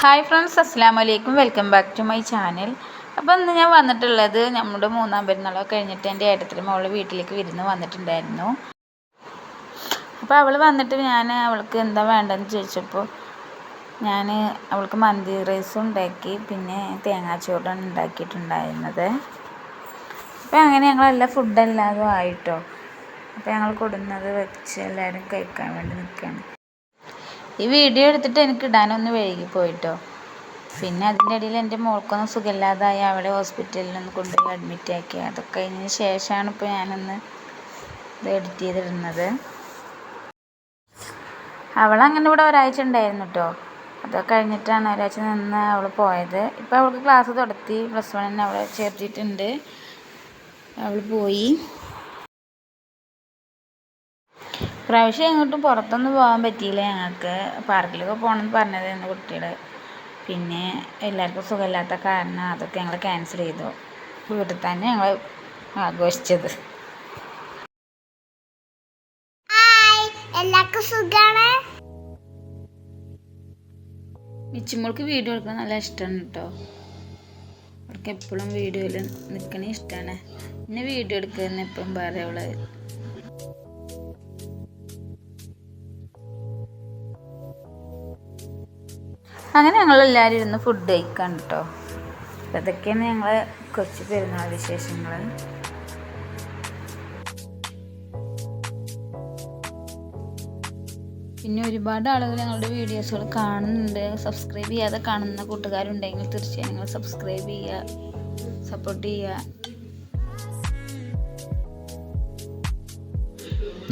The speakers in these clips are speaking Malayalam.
ഹായ് ഫ്രണ്ട്സ് അസ്സാം വലൈക്കും welcome back to my channel. അപ്പോൾ ഇന്ന് ഞാൻ വന്നിട്ടുള്ളത് നമ്മുടെ മൂന്നാം പെരുന്നാളൊക്കെ കഴിഞ്ഞിട്ട് എന്റെ ഏട്ടത്തിന്റെ മോൾ വീട്ടിലേക്ക് വിരുന്ന് വന്നിട്ടുണ്ടായിരുന്നു. അപ്പോൾ അവൾ വന്നിട്ട് ഞാൻ അവൾക്ക് എന്താ വേണ്ടതെന്ന് ചോദിച്ചപ്പോൾ ഞാൻ അവൾക്ക് മന്തി റൈസും ഉണ്ടാക്കി പിന്നെ തേങ്ങാച്ചോറാണ് ഉണ്ടാക്കിയിട്ടുണ്ടായിരുന്നത്. അപ്പോൾ അങ്ങനെ ഞങ്ങളെല്ലാം ഫുഡെല്ലാതും ആയിട്ടോ. അപ്പോൾ ഞങ്ങൾ കൊടുന്നത് വെച്ച് എല്ലാവരും കഴിക്കാൻ വേണ്ടി നിൽക്കുകയാണ് ഈ വീഡിയോ എടുത്തിട്ട് എനിക്ക് ഇടാനൊന്ന് വൈകി പോയിട്ടോ. പിന്നെ അതിന്റെ ഇടയിൽ എന്റെ മോൾക്കൊന്നും സുഖമില്ലാതായി അവളെ ഹോസ്പിറ്റലിൽ ഒന്ന് കൊണ്ടുപോയി അഡ്മിറ്റ് ആക്കി. അതൊക്കെ കഴിഞ്ഞതിന് ശേഷമാണ് ഇപ്പോൾ ഞാനൊന്ന് ഇത് എഡിറ്റ് ചെയ്തിടുന്നത്. അവളങ്ങനെ ഇവിടെ ഒരാഴ്ച ഉണ്ടായിരുന്നു കേട്ടോ അതൊക്കെ കഴിഞ്ഞിട്ടാണ് ഒരാഴ്ച നിന്ന് അവൾ പോയത്. ഇപ്പോൾ അവൾക്ക് ക്ലാസ് തുടത്തി പ്ലസ് വണ്ണിന് അവളെ ചേർത്തിട്ടുണ്ട് അവൾ പോയി. പ്രാവശ്യം എങ്ങോട്ടും പുറത്തൊന്നും പോകാൻ പറ്റിയില്ല ഞങ്ങൾക്ക്. പാർക്കിലൊക്കെ പോകണമെന്ന് പറഞ്ഞതായിരുന്നു കുട്ടികൾ പിന്നെ എല്ലാവർക്കും സുഖമില്ലാത്ത കാരണം അതൊക്കെ ഞങ്ങൾ ക്യാൻസൽ ചെയ്തു. വീട്ടിൽ തന്നെ ഞങ്ങൾ ആഘോഷിച്ചത്. എല്ലാവർക്കും മിച്ചുമോൾക്ക് വീഡിയോ എടുക്കാൻ നല്ല ഇഷ്ടമാണ് കേട്ടോ അവർക്ക് എപ്പോഴും വീഡിയോയിൽ നിൽക്കണേ ഇഷ്ടമാണ് പിന്നെ വീഡിയോ എടുക്കുന്ന എപ്പോഴും പറയാം അവൾ. അങ്ങനെ ഞങ്ങൾ എല്ലാവരും ഇരുന്ന് ഫുഡ് കഴിക്കാൻ കേട്ടോ അപ്പോൾ അതൊക്കെയാണ് ഞങ്ങൾ കൊച്ചു പെരുന്നാൾ വിശേഷങ്ങൾ പിന്നെ ഒരുപാട് ആളുകൾ ഞങ്ങളുടെ വീഡിയോസുകൾ കാണുന്നുണ്ട്. സബ്സ്ക്രൈബ് ചെയ്യാതെ കാണുന്ന കൂട്ടുകാരുണ്ടെങ്കിൽ തീർച്ചയായും നിങ്ങൾ സബ്സ്ക്രൈബ് ചെയ്യുക സപ്പോർട്ട് ചെയ്യുക.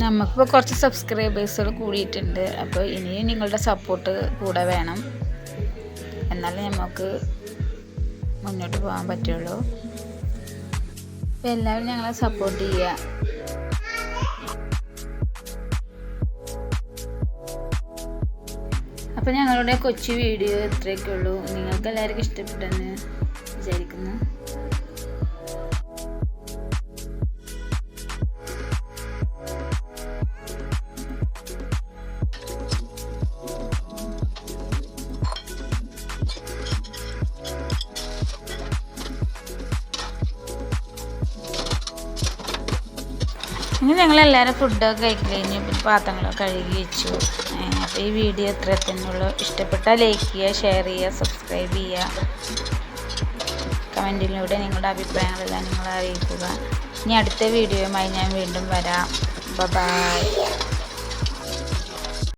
നമുക്കിപ്പോൾ കുറച്ച് സബ്സ്ക്രൈബേഴ്സുകൾ കൂടിയിട്ടുണ്ട്. അപ്പോൾ ഇനിയും നിങ്ങളുടെ സപ്പോർട്ട് കൂടെ വേണം. എന്നാലേ നമുക്ക് മുന്നോട്ട് പോകാൻ പറ്റുള്ളൂ. അപ്പോൾ എല്ലാവരും ഞങ്ങളെ സപ്പോർട്ട് ചെയ്യുക. അപ്പോൾ ഞങ്ങളുടെ കൊച്ചു വീഡിയോ ഇത്രയൊക്കെ ഉള്ളൂ. നിങ്ങൾക്ക് എല്ലാവർക്കും ഇഷ്ടപ്പെട്ടെന്ന് വിചാരിക്കുന്നു. ഇനി ഞങ്ങളെല്ലാവരും ഫുഡൊക്കെ കഴിക്കൽ കഴിഞ്ഞു പിന്നെ പാത്രങ്ങളൊക്കെ കഴുകി വെച്ചു. അപ്പോൾ ഈ വീഡിയോ ഇത്ര തന്നെയുള്ളൂ. ഇഷ്ടപ്പെട്ടാൽ ലൈക്ക് ചെയ്യുക ഷെയർ ചെയ്യുക സബ്സ്ക്രൈബ് ചെയ്യുക. കമന്റിലൂടെ നിങ്ങളുടെ അഭിപ്രായങ്ങളെല്ലാം നിങ്ങൾ അറിയിക്കുക. ഇനി അടുത്ത വീഡിയോയുമായി ഞാൻ വീണ്ടും വരാം. ബൈ